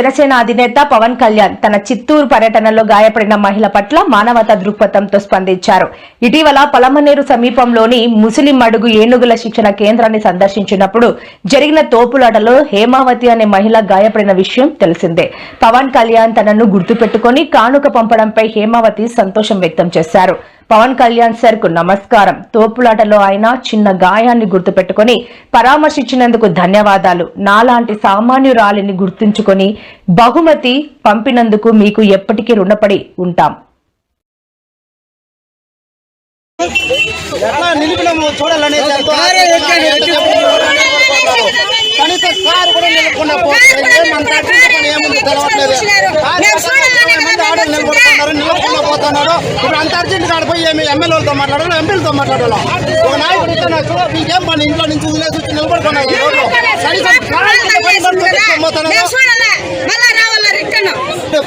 జనసేన అధినేత పవన్ కళ్యాణ్ తన చిత్తూరు పర్యటనలో గాయపడిన మహిళ పట్ల మానవతా దృక్పథంతో స్పందించారు. ఇటీవల పలమనేరు సమీపంలోని ముస్లిం అడుగు ఏనుగుల శిక్షణ కేంద్రాన్ని సందర్శించినప్పుడు జరిగిన తోపులాటలో హేమావతి అనే మహిళ గాయపడిన విషయం తెలిసిందే. పవన్ కళ్యాణ్ తనను గుర్తుపెట్టుకుని కానుక పంపడంపై హేమావతి సంతోషం వ్యక్తం చేశారు. పవన్ కళ్యాణ్ సార్కు నమస్కారం. తోపులాటలో ఆయన చిన్న గాయాన్ని గుర్తుపెట్టుకుని పరామర్శించినందుకు ధన్యవాదాలు. నాలాంటి సామాన్యురాలిని గుర్తుంచుకొని బహుమతి పంపినందుకు మీకు ఎప్పటికీ రుణపడి ఉంటాం. ఎట్లా నిలిపినాము చూడాలని కనీసం కారు కూడా ఏముంది? తెలవట్లేదు. నిలబడుతున్నారు, నిలబడకుండా పోతున్నారు. ఇప్పుడు అంత అర్జెంట్ కాడ పోయి ఏమి ఎమ్మెల్యేలతో మాట్లాడాలి ఎంపీలతో మాట్లాడాలి? ఒక నాయకుడు ఇస్తున్నాడు మీకేం పని ఇంట్లో నుంచి వదిలేసి వచ్చి నిలబడుకున్నారు.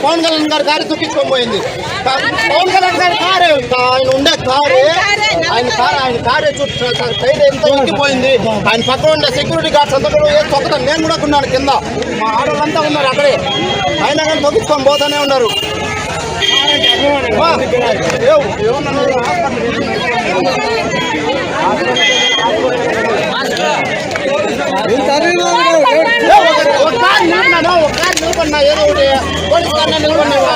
పవన్ కళ్యాణ్ గారి కారు పోయింది. పవన్ కళ్యాణ్ గారి కారు ఆయన ఉండే కారు ఆయన కారు ఆయన కారే చుట్టూ సైడ్ ఎంత ఆయన పక్కన ఉండే సెక్యూరిటీ గార్డ్స్ అంతా కూడా ఏం తొక్కుతాను నేను కూడా ఉన్నాను కింద. మా ఆడవాళ్ళంతా ఉన్నారు అక్కడే. అయినా కానీ తొక్కించుకొని పోతానే ఉన్నారు. కారు నిలబడినా ఏదో ఒకటి పోలీస్ కారు నిలబడినావా